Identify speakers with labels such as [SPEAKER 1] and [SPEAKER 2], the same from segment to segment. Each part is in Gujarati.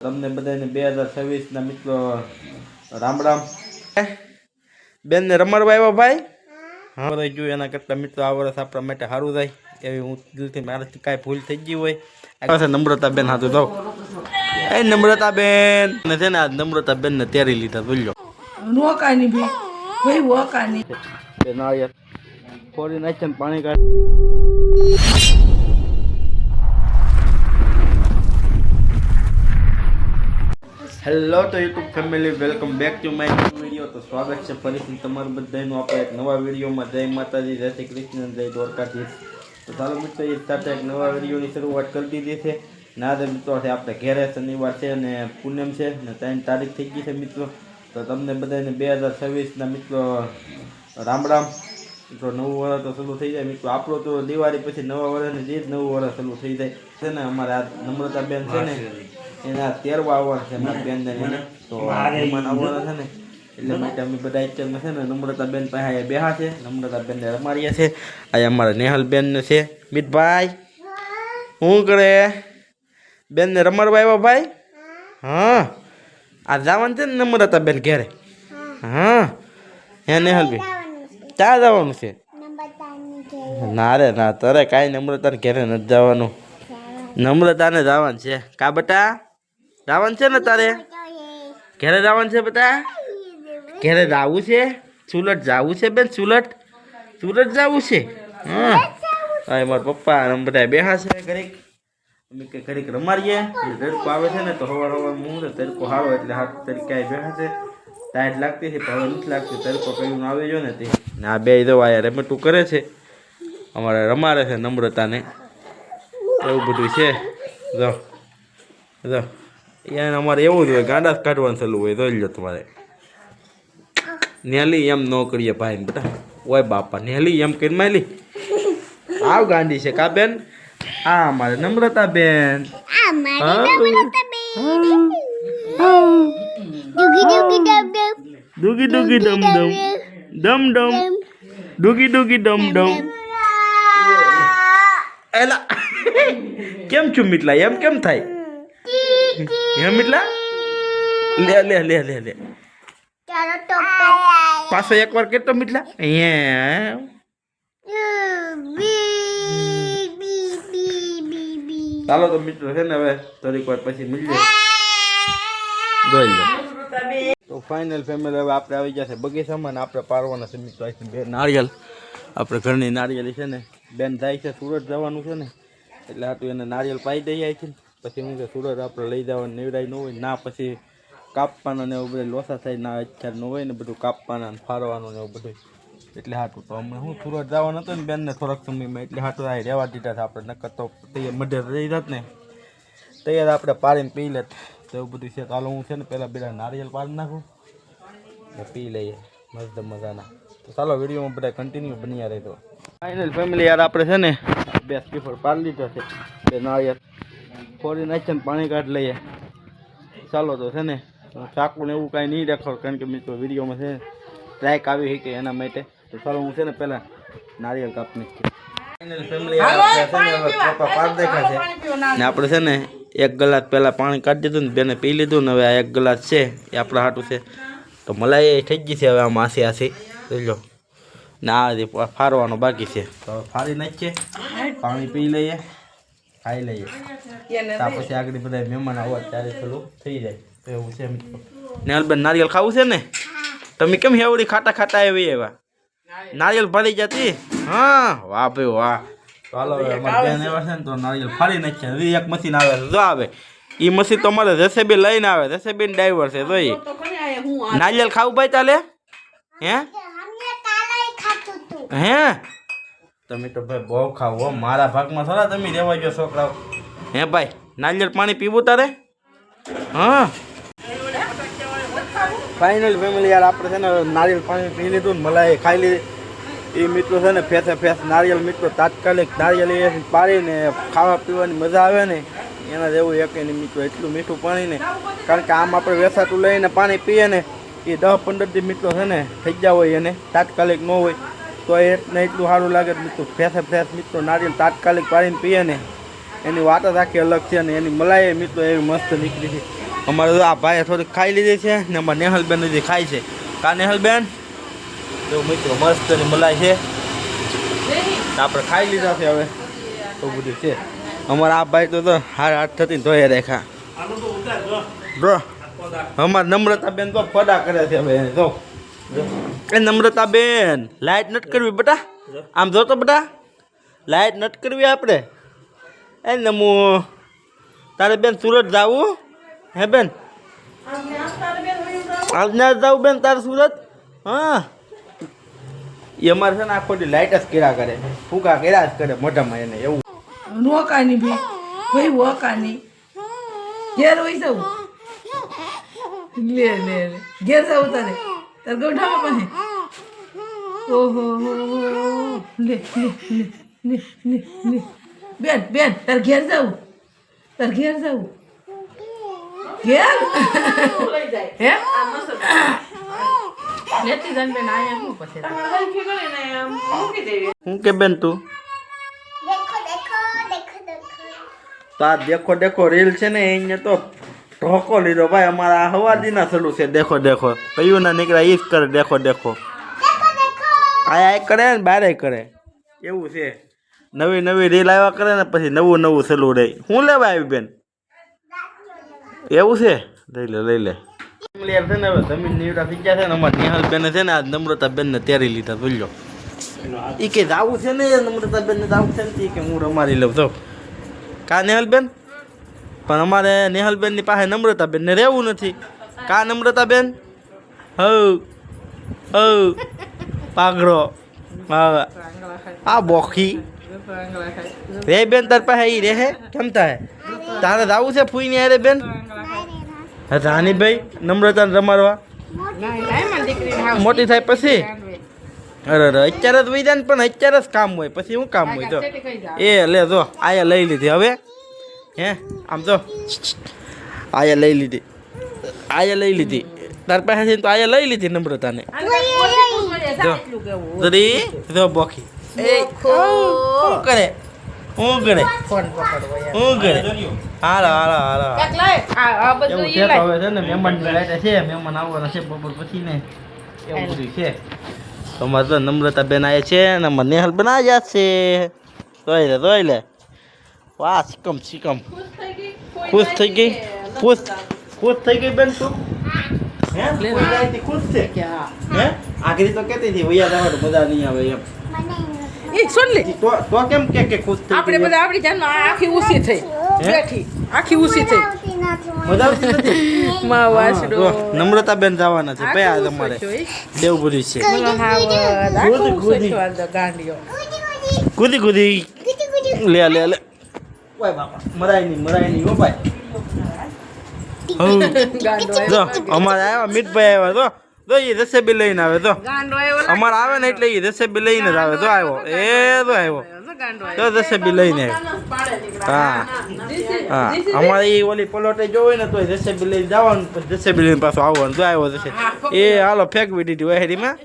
[SPEAKER 1] તમને બધાને બે હજાર છવ્વીસના મિત્રો રામ રામ. બેન ને રમાડવા આવ્યા ભાઈ? હા. વરસ જોયું એના કરતાં મિત્રો આ વર્ષ આપણા માટે સારું થાય. એવી હું દિલથી મારાથી કાંઈ ભૂલ થઈ ગઈ હોય. નમ્રતા બેન હાથું જાઓ. એ નમ્રતા બેન ને છે ને આ નમ્રતા બેન ને તેરી લીધા બોલ્યો.
[SPEAKER 2] નોકાની ભાઈ ભાઈ વોકાની
[SPEAKER 1] બે નાળિયેર ફોડી નાખે ને પાણી કાઢ હેલો તો YouTube family welcome back to my new video તો સ્વાગત છે ફરીથી તમારું બધાનું આપણે એક નવા વિડીયોમાં. જય માતાજી, જય શ્રી કૃષ્ણ, જય દ્વારકાધીશ. તો ચાલો મિત્રો, એ સાથે એક નવા વિડીયોની શરૂઆત કરી દીધી છે. ને આજે મિત્રો છે આપણે ઘેરે શનિવાર છે અને પૂનમ છે ને ત્રણ તારીખ થઈ ગઈ છે મિત્રો. તો તમને બધાને બે હજાર છવ્વીસના મિત્રો, રામ રામ. મિત્રો, નવું વર્ષ તો શરૂ થઈ જાય. મિત્રો, આપણો તો દિવાળી પછી નવા વર્ષને જે જ નવું વર્ષ શરૂ થઈ જાય છે ને, અમારે આ નમ્રતા બેન છે ને એના તેરવા આવવાના છે મારા બેન ને તો મહેમાન આવવાના છે ને એટલે માટે અમે બધા અત્યારમાં છે ને નમ્રતા બેન પાસે અહીંયા બેહા છે નમ્રતા બેનને રમાડીએ છે. અહીંયા અમારા નેહલબેન ને છે. મિતભાઈ શું કરે? બેન ને રમાડવા આવ્યા ભાઈ? હા. આ જવાનું છે ને નમ્રતાબેન ઘેરે? હા. હે નેહલભાઈ ક્યાં જવાનું છે? ના રે ના તારે કાંઈ નમ્રતાને ઘેરે નથી જવાનું. નમ્રતાને જવાનું છે. કા બટા? જવાનું છે ને તારે? ઘેરે જવાનું છે બધા? ઘેરે જવું છે? સુરત જવું છે બેન સુરત સુરત જવું છે? હા. મારા પપ્પા અને બધા બેહા છે ઘડીક. અમે કે ઘડીક રમાડીએ. તડકો આવે છે ને તો હવાર હવાર હું તડકો હારો એટલે હાથ તરીકે બેહા છે. ટાઈટ લાગતી છે, પણ નથી લાગતી. તડકો કયું આવી જો ને તે. ને આ બે જો આયા રમતું કરે છે. અમારે રમાડે છે નમ્રતાને. એવું બધું છે. જો. જો. એને અમારે એવું જ હોય ગાંડા જ કાઢવાનું થયેલું હોય જોઈ લો તમારે. નેલી એમ ન કરીએ ભાઈ બેટા ઓય બાપા નેલી એમ કરી માલી આવ ગાંડી છે કા બેન? આ અમારે નમ્રતા બેન. ડુગી ડુગી ડમ ડમ. ડમ ડમ. ડુગી ડુગી ડમ. ડમ. એલા. કેમ છું મિટલા? એમ કેમ થાય? એમ એટલા? લે લે લે લે લે. પાછો એકવાર કેટલો મીઠલા. અહીંયા. ચાલો તો મિત્રો છે ને હવે થોડીક વાર પછી મળીએ. જોઈ લો. તો ફાઇનલ ફેમિલી હવે આપણે આવી જશે બગીચામાં ને આપણે પારવાના છે મિત્રો. બે નાળિયેર. આપણે ઘરની નાળિયેરી છે ને બેન જાય છે સુરત જવાનું છે ને એટલે આટલું એને નાળિયેર પાઈ દઈ જાય છે અહીંથી. પછી હું કે સુરત આપણે લઈ જવાનું, નિવડાય ન હોય. ના, પછી કાપવાના ને એવું બધું લોસા થાય, ના, અત્યારે ન હોય ને બધું કાપવાના ને ફારવાનું ને એવું બધું. એટલે હાટું તો અમે હું સુરત જવાનું હતું ને બેનને થોડાક સમયમાં, એટલે હાટું આ રહેવા દીધા હતા આપણે, નકર તો તૈયાર મઢે રહી જાત ને. તૈયાર આપણે પાડીને પી લેત. તો એવું બધું છે ચાલો હું છે ને પહેલાં બધા નારિયેલ પાડી નાખું ને પી લઈએ, મસ્ત મજાના. તો ચાલો વિડીયોમાં બધા કન્ટિન્યુ બન્યા રહેતો ફાઇનલ ફેમિલી યાર આપણે છે ને, બે સ્પીફર પાડી લીધો છે, બે નાળિયેર. ફોડી નાખીએ ને પાણી કાઢી લઈએ. ચાલો તો છે ને ચાકુને એવું કાંઈ નહીં રાખો કારણ કે મિત્રો વિડીયોમાં છે ટ્રેક ટ્રાયક આવી છે કે એના માટે. તો ચાલો હું છે ને પહેલાં નારિયેળ કાપ નાખીએ ફાઇનલ આપણે છે ને આપણે છે ને એક ગ્લાસ પહેલાં પાણી કાઢી દીધું ને બેને પી લીધું ને હવે આ એક ગ્લાસ છે એ આપણા હાટું છે. તો મલાઈ એ થઈ ગઈ છે હવે આમ આસી આસી લો. ને આ ફારવાનો બાકી છે. તો હવે ફારી નાખીએ. પાણી પી લઈએ. ખાઈ લઈએ. તા પછી આગળ બધા મહેમાન આવો ત્યારે થોડું થઈ જાય. તો એવું છે નેહલબેન નારિયેલ ખાવું છે ને? તમે કેમ હેવડી ખાટા ખાટા આવી એવા નારિયેલ ભરી જતી? હા વાહ ભાઈ વાહ. ચાલો હવે અમારે બેન એવા છે ને તો નારિયેલ ફાડી નાખીએ હવે એક મશીન આવે જો આવે. એ મશીન તો અમારે રેસેબી લઈને આવે. રેસેબી ડ્રાઈવર છે તો એ નારિયેલ ખાવું ભાઈ ચાલે હે? હે? તમે તો ભાઈ બહુ ખાવ હો. મારા ભાગમાં થોડા તમે રહેવા ગયો છોકરાઓ. હે ભાઈ નારિયેળ પાણી પીવું તારે? હા. ફાઇનલ ફેમિલી યાર આપણે છે ને નારિયેળ પાણી પી લીધું ને મલાઈ ખાઈ લીધી. એ મિત્રો છે ને ફેસે ફેસ નારિયેળ મિત્રો તાત્કાલિક નારિયેળ એ પાડીને ખાવા પીવાની મજા આવે ને એના જેવું એક એની મિત્રો એટલું મીઠું પાણી ને. કારણ કે આમ આપણે વેસાતું લઈને પાણી પીએ ને એ દસ પંદર દી મિત્રો છે ને થઈ ગયા હોય એને તાત્કાલિક ન હોય. તો એને એટલું સારું લાગે મિત્રો ફેસે ફેસ મિત્રો, નારિયેળ તાત્કાલિક પાડીને પીએ ને, એની વાત જ આખી અલગ છે અને એની મલાઈ મિત્રો એવી મસ્ત નીકળી છે. અમારે તો આ ભાઈએ થોડીક ખાઈ લીધી છે ને, અમારે નેહલબેન હજી ખાય છે. કા નેહલબેન? જો મિત્રો, મસ્તની મલાઈ છે. આપણે ખાઈ લીધા છે હવે. તો બધું છે. અમારા આ ભાઈ તો તો હાર હાથ થતી ધોયે રેખા બ્રો અમાર નમ્રતાબેન તો ફડા કરે છે હવે જો. એ નમ્રતા બેન, લાઈટ નથી કરવી બેટા. આમ જો તો બેટા, લાઈટ નટ કરવી આપણે. એ નમો, તારે બેન સુરત જાવું? હે બેન? આજના જાવું બેન તારે સુરત? હા. એ અમારે છે ને આખો ખોટી લાઈટ જ કર્યા કરે. ફૂકા કર્યા જ કરે મોઢામાં એને, એવું.
[SPEAKER 2] નોકાની ભાઈ ભાઈ વોકાની. ઘેર હોય જવું લે લે ઘેર જવું તારે. તારે ગૌઢામાં પાસે ઓહો હો હો. લે લે લે લે લે લે. બેન બેન તાર ઘેર જવું તાર ઘેર જવું ઘેર? હે? લેતી જાન બેન આયા હું
[SPEAKER 1] કે બેન તું? તો આ દેખો દેખો રીલ છે ને એને તો ઢોકો લીધો. ભાઈ અમારા આ હવાદીના સલું છે. દેખો દેખો. કયું ના નીકળ્યા ઈ જ કરે. દેખો દેખો. આ આ કરે ને બારે કરે. એવું છે. નવી નવી રીલ આવ્યા કરે ને, પછી નવું નવું સલું રહે હું લેવા આવી બેન? એવું છે? લઈ લે લઈ લે. યાર છે ને હવે, જમીન નીવડા થઈ ગયા છે ને, અમારે નિહાલ બેન છે ને, આ નમ્રતા બેનને તેરી લીધા બોલ્યો ઈ કે જાવું છે ને, નમ્રતા બેન ને છે ને કે હું રમાડી લઉં તો કા નેહલબેન પણ અમારે નેહલબેનની પાસે નમ્રતાબેન ને રહેવું નથી. કા નમ્રતાબેન હવ હવ પાઘડો. હા. આ બોખી. રે બેન તાર પાસે ઈ રહે? કેમ થાય તારે રાવું છે ફૂઈ નહીં અરે બેન? રાનીભાઈ નમ્રતાને રમાડવા. મોટી થાય પછી? અરે અરે અત્યારે જ વૈદાન પણ અત્યારે જ કામ હોય. પછી શું કામ હોય? તો એ લે જો આયા લઈ લીધી. હવે? હે? આમ જો. આયા લઈ લીધી. આયા લઈ લીધી. તાર પાસેથી તો આયા લઈ લીધી નમ્રતાને. જો બોખી. એ શું કરે? શું કરે? શું કરે? હાલો હાલો હાલો એવું છે તો હવે છે ને મહેમાનની રાતે છે મહેમાન આવવાના છે બપોર પછી ને. એવું બધું છે. તો અમારે નમ્રતા બેન આવે છે ને અમારે નેહલ બેન આવ્યા છે. જોઈ લે જોઈ લે. વાહ સિકમ સિકમ ખુશ થઈ ગઈ? ખુશ ખુશ થઈ ગઈ બેન તું? આખરી તો કેતી હતી વૈયા જવાનું મજા નહીં આવે એમ.
[SPEAKER 2] એ સુન લે.
[SPEAKER 1] તો તો કેમ કે કે ખુશ થઈ
[SPEAKER 2] આપણે બધા આપણી જાનમાં આખી ઊસી થઈ.
[SPEAKER 1] હે?
[SPEAKER 2] બેઠી. આખી ઊસી થઈ.
[SPEAKER 1] મજા આવતી નથી?
[SPEAKER 2] માં વાસડો.
[SPEAKER 1] નમ્રતા બેન જવાના છે. ભાઈ તમારે દેવપુરી બધું છે. કુદી કુદી
[SPEAKER 2] ગાંડીઓ.
[SPEAKER 1] કૂદી કૂદી લે લે લે. ઓય બાપા મરાય નહીં મરાય નહીં હો ભાઈ. જો અમારે આવ્યા મીઠભાઈ આવ્યા. તો તો એ રસેબી લઈને આવે તો અમારે આવે ને એટલે એ રસેબી લઈને જ આવે. તો આવ્યો. એ તો આવ્યો. તો રસેબી લઈને આવ્યો. હા. હા. અમારે એ ઓલી પલોટે જોવે ને તો રસેબી લઈને જવાનું રસેબી લઈને પાછું આવવાનું. તો આવ્યો જશે એ હાલો ફેંકવી દીધી વહેરીમાં.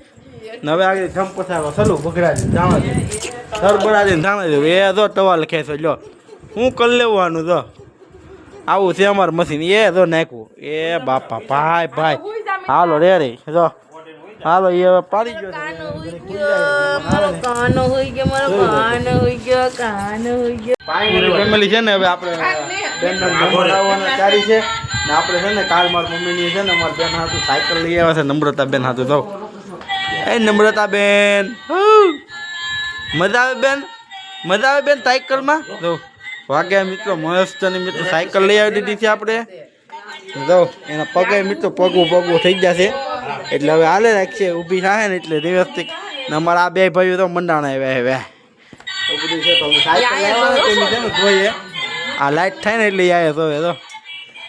[SPEAKER 1] હવે આગળ ધમ પસારો સલું બગડાડી જાણવા દે. સર બરાડીને જાણવા દે. એ જો ટવાલ ખેંચો જો હું કરી લેવાનું જો. આવું છે અમારું મશીન. એ જો નાખ્યું. એ બાપા ભાઈ ભાઈ. હાલો રે રે જો. હાલો એ હવે પાડી ગયો છે.
[SPEAKER 2] કાનો હોઈ ગયો મારો કાનો હોઈ ગયો કાનો હોઈ ગયો
[SPEAKER 1] ફેમિલી છે ને હવે આપણે બેન મહેમાન આવવાના ચારી છે. ને આપણે છે ને કાલ મારી મમ્મીની છે ને અમારી બેન હાથું સાયકલ લઈ આવ્યા છે નમ્રતા બેન હાથું તો એ નમ્રતા બેન મજા આવે બેન? મજા આવે બેન સાયકલમાં? જો. વાગ્યા મિત્રો મસ્તની મિત્રો સાયકલ લઈ આવી દીધી છે આપણે. જો એના પગે મિત્રો પગું પગું થઈ જશે એટલે હવે હાલે રાખશે ઊભી થાય ને એટલે વ્યવસ્થિત. ને અમારા આ બે ભાઈઓ તો મંડાણા આવ્યા હવે આ લાઈટ થાય ને એટલે આવે તો હવે તો.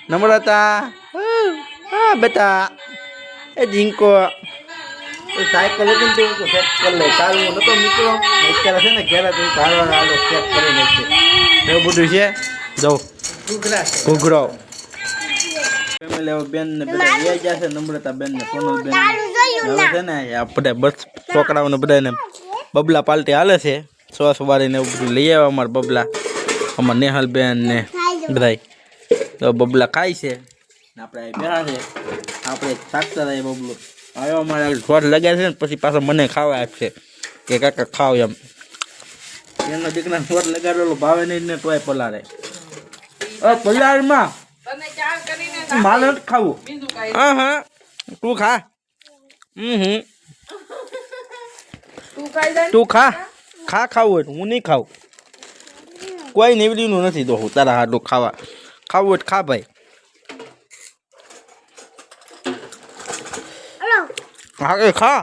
[SPEAKER 1] નમ્રતા. હા બેટા. એ જીંકો. એ સાયકલ હતી ને તે સેટ કરી લે ચાલુ નતો મિત્રો અત્યારે છે ને ઘેરા તું કાઢવા ચેક કરી નાખશે એવું બધું છે? જવું ઘૂઘરો બેન ને બધા લઈ ગયા છે નમ્રતા બેન ને સોનલ બેન ને હવે છે ને આપણે બસ છોકરાઓને બધાને બબલા પાલટી હાલે છે. સોસ વાળીને એવું બધું લઈ આવ્યા અમારા બબલા. અમારા નેહાલ બેન ને બધાય. તો બબલા ખાય છે. ને આપણે બેઠા છે. આપણે થાકતા એ બબલો. હવે અમારે ઠોર લગાડે છે ને પછી પાછો મને ખાવા આપશે. કે કાકા ખાવ એમ. એનો દીકરા ઠોર લગાડેલો ભાવે નહીં ને તોય પલાળે. અ પલાળમાં?
[SPEAKER 2] તને ચાર કરીને
[SPEAKER 1] મારે નથી ખાવું. હા હા. તું ખા. હમ હમ.
[SPEAKER 2] તું ખાઈ જાય
[SPEAKER 1] તું ખા. ખા ખાવું હોય હું નહીં ખાઉં. કોઈ નીવડીનું નથી દો હું તારા હાડું ખાવા. ખાવું હોય ખા ભાઈ. હા એ ખા.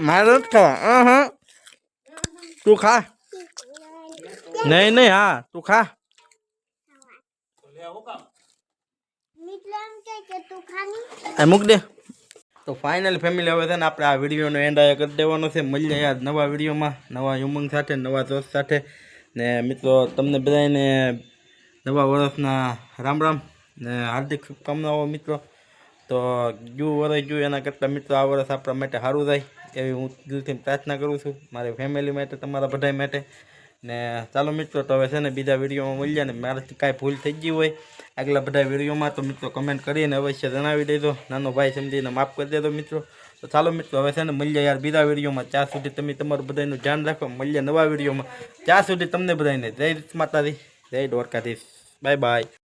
[SPEAKER 1] મારે નથી ખાવા. હા હા. તું ખા. નહીં નહીં, હા, તું ખા. મૂક દે. તો ફાઇનલ ફેમિલી હવે છે ને આપણે આ વિડીયોનો એન્ડ આ કરી દેવાનો છે. મળીએ યાર નવા વિડીયોમાં, નવા ઉમંગ સાથે, નવા જોશ સાથે. ને મિત્રો, તમને બધાને નવા વર્ષના રામ રામ ને હાર્દિક શુભકામનાઓ મિત્રો. તો જુ વર્ષ જુ એના કરતાં મિત્રો આ વર્ષ આપણા માટે સારું થાય એવી હું દિલથી પ્રાર્થના કરું છું. મારી ફેમિલી માટે, તમારા બધા માટે. ને ચાલો મિત્રો, તો હવે છે ને બીજા વિડીયોમાં મળીએ ને મારાથી કાંઈ ભૂલ થઈ ગઈ હોય, આગલા બધા વિડીયોમાં, તો મિત્રો કમેન્ટ કરીને અવશ્ય જણાવી દેજો. નાનો ભાઈ સમજીને માફ કરી દેજો મિત્રો. તો ચાલો મિત્રો, હવે છે ને મળીએ યાર બીજા વિડીયોમાં. ત્યાં સુધી તમે તમારું બધાનું ધ્યાન રાખો, મળીએ નવા વિડીયોમાં. ત્યાં સુધી તમને બધાને. જય માતાજી, જય દ્વારકાધીશ. Bye bye